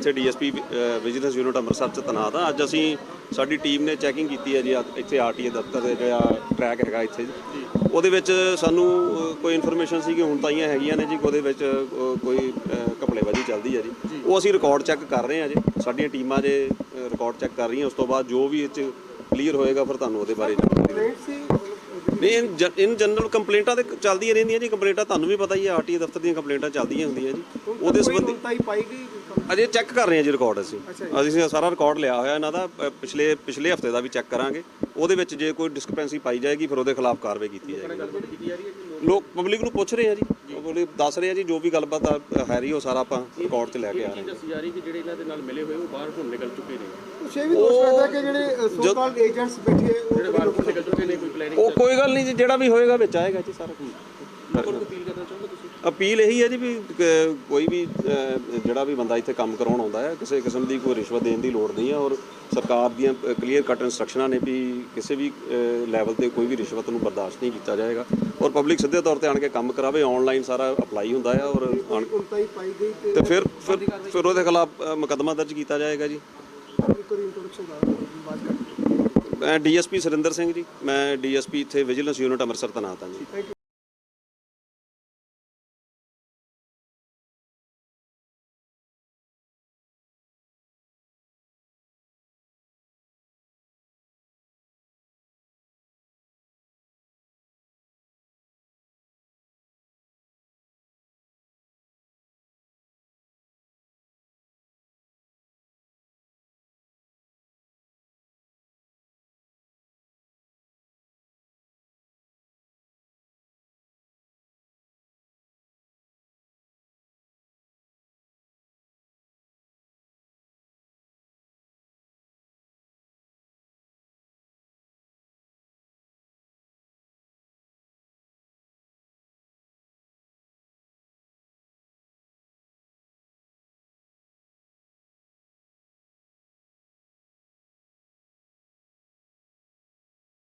ਇੱਥੇ DSP vigilance unit Amritsar ਚ ਤੈਨਾਤ ਆ। ਅੱਜ ਅਸੀਂ ਸਾਡੀ ਟੀਮ ਨੇ ਚੈਕਿੰਗ ਕੀਤੀ ਹੈ ਜੀ ਇੱਥੇ ਆਰਟੀਏ ਦਫ਼ਤਰ ਦੇ ਜਿਹੜਾ ਟਰੈਕ ਹੈਗਾ ਇੱਥੇ। ਜੀ ਉਹਦੇ ਵਿੱਚ ਸਾਨੂੰ ਕੋਈ ਇਨਫੋਰਮੇਸ਼ਨ ਸੀ ਕਿ ਹੁਣ ਤਾਈਆਂ ਹੈਗੀਆਂ ਨੇ ਜੀ ਉਹਦੇ ਵਿੱਚ ਕੋਈ ਕਪੜੇਬਾਜ਼ੀ ਚੱਲਦੀ ਹੈ ਜੀ। ਉਹ ਅਸੀਂ ਰਿਕਾਰਡ ਚੈੱਕ ਕਰ ਰਹੇ ਹਾਂ ਜੀ। ਸਾਡੀਆਂ ਟੀਮਾਂ ਜੇ ਰਿਕਾਰਡ ਚੈੱਕ ਕਰ ਰਹੀਆਂ ਉਸ ਤੋਂ ਬਾਅਦ ਜੋ ਵੀ ਇਹ ਚ ਕਲੀਅਰ ਹੋਏਗਾ ਫਿਰ ਤੁਹਾਨੂੰ ਉਹਦੇ ਬਾਰੇ ਜਾਣਕਾਰੀ ਦੇਵਾਂਗੇ। ਨਹੀਂ ਇਨ ਜਨਰਲ ਕੰਪਲੇਂਟਾਂ ਤੇ ਚੱਲਦੀਆਂ ਰਹਿੰਦੀਆਂ ਜੀ ਕੰਪਲੇਂਟਾਂ ਤੁਹਾਨੂੰ ਵੀ ਪਤਾ ਹੀ ਹੈ ਆਰਟੀਏ ਦਫ਼ਤਰ ਦੀਆਂ ਕੰਪਲੇਂਟਾਂ ਚੱਲਦੀਆਂ ਹੁੰਦੀਆਂ ਜੀ ਉਹਦੇ ਸੰਬੰਧੀ ਤਾਈ ਪਾਈ ਗਈ ਅਜੇ ਚੈੱਕ ਕਰ ਰਹੇ ਹਾਂ ਜੀ ਰਿਕਾਰਡ ਅਸੀਂ। ਅਸੀਂ ਸਾਰਾ ਰਿਕਾਰਡ ਲਿਆ ਹੋਇਆ ਇਹਨਾਂ ਦਾ ਪਿਛਲੇ ਪਿਛਲੇ ਹਫ਼ਤੇ ਦਾ ਵੀ ਚੈੱਕ ਕਰਾਂਗੇ। ਉਹਦੇ ਵਿੱਚ ਜੇ ਕੋਈ ਡਿਸਕ੍ਰਿਪੈਂਸੀ ਪਾਈ ਜਾਏਗੀ ਫਿਰ ਉਹਦੇ ਖਿਲਾਫ ਕਾਰਵਾਈ ਕੀਤੀ ਜਾਏਗੀ। ਲੋਕ ਪਬਲਿਕ ਨੂੰ ਪੁੱਛ ਰਹੇ ਆ ਜੀ। ਪਬਲਿਕ ਦੱਸ ਰਹੇ ਆ ਜੀ ਜੋ ਵੀ ਗੱਲਬਾਤ ਆ, ਹੈ ਰਹੀ ਉਹ ਸਾਰਾ ਆਪਾਂ ਰਿਕਾਰਡ 'ਚ ਲੈ ਕੇ ਆ ਰਹੇ ਹਾਂ। ਦੱਸੀ ਜਾ ਰਹੀ ਕਿ ਜਿਹੜੇ ਇਹਨਾਂ ਦੇ ਨਾਲ ਮਿਲੇ ਹੋਏ ਉਹ ਬਾਹਰ ਹੁਣ ਨਿਕਲ ਚੁੱਕੇ ਨੇ। ਛੇ ਵੀ ਦੋਸ਼ ਕਰਦਾ ਕਿ ਜਿਹੜੇ ਸੋ ਕਾਲਡ ਏਜੰਟਸ ਬੈਠੇ ਉਹ ਜਿਹੜੇ ਬਾਹਰ ਨਿਕਲ ਚੁੱਕੇ ਨੇ ਕੋਈ ਪਲੈਨਿੰਗ ਉਹ ਕੋਈ ਗੱਲ ਨਹੀਂ ਜੀ ਜਿਹੜਾ ਵੀ ਹੋਏਗਾ ਵਿੱਚ ਆਏਗਾ ਜੀ ਸਾਰਾ ਕੁਝ। ਅਪੀਲ ਕਰਨਾ ਚਾਹੁੰਦੇ ਅਪੀਲ ਇਹੀ ਹੈ ਜੀ ਵੀ ਕ- ਕੋਈ ਵੀ ਅ, ਜਿਹੜਾ ਵੀ ਬੰਦਾ ਇੱਥੇ ਕੰਮ ਕਰਾਉਣ ਆਉਂਦਾ ਹੈ ਕਿਸੇ ਕਿਸਮ ਦੀ ਕੋਈ ਰਿਸ਼ਵਤ ਦੇਣ ਦੀ ਲੋੜ ਨਹੀਂ ਹੈ ਔਰ ਸਰਕਾਰ ਦੀਆਂ ਕਲੀਅਰ ਕੱਟ ਇਨਸਟਰਕਸ਼ਨਾਂ ਨੇ ਵੀ ਕਿਸੇ ਵੀ ਲੈਵਲ ਤੇ ਕੋਈ ਵੀ ਰਿਸ਼ਵਤ ਨੂੰ ਬਰਦਾਸ਼ਤ ਨਹੀਂ ਕੀਤਾ ਜਾਏਗਾ। ਔਰ ਪਬਲਿਕ ਸਿੱਧੇ ਤੌਰ ਤੇ ਆਣ ਕੇ ਕੰਮ ਕਰਾਵੇ ਆਨਲਾਈਨ ਸਾਰਾ ਅਪਲਾਈ ਹੁੰਦਾ ਹੈ ਔਰ ਆਣ- ਤਾਈ ਪਾਈ ਗਈ ਤੇ ਤੇ ਫਿਰ ਫਿਰ ਫਿਰ ਉਹਦੇ ਖਿਲਾਫ ਮੁਕੱਦਮਾ ਦਰਜ ਕੀਤਾ ਜਾਏਗਾ ਜੀ। ਇੱਕ ਵਾਰੀ ਇੰਟਰੋਡਕਸ਼ਨ ਦਾ ਬਾਤ ਕਰ ਮੈਂ ਡੀਐਸਪੀ ਸੁਰਿੰਦਰ ਸਿੰਘ ਜੀ। ਮੈਂ ਡੀਐਸਪੀ ਇੱਥੇ ਵਿਜੀਲੈਂਸ ਯੂਨਿਟ ਅੰਮ੍ਰਿਤਸਰ ਤੈਨਾਤ ਹਾਂ ਜੀ।